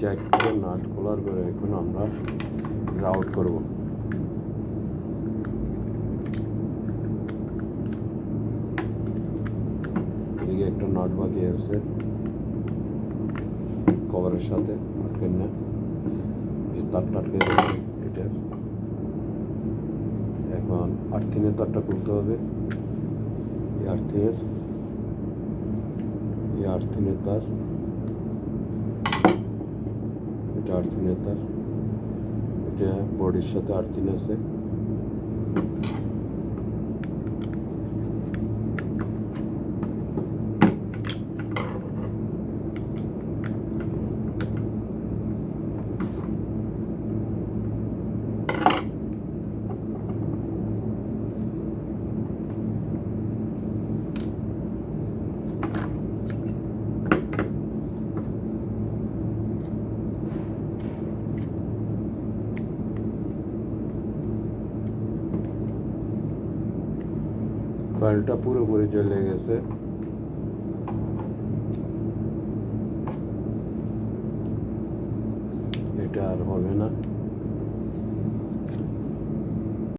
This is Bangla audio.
চারটে নাট খোলার করে এখন আমরা আউট করব। এদিকে একটা নাট বাকি আছে কভারের সাথে আটকেন না? যে তারটা আটকে গেছে এটার। এখন আর্থিনের তারটা খুলতে হবে। এই আর্থিনের এই আর্থিনের তার এটা আর্থিনের এটা বডির সাথে আর্থিন আছে। কয়েলটা পুরোপুরি জ্বলে গেছে। এটা আর হবে না।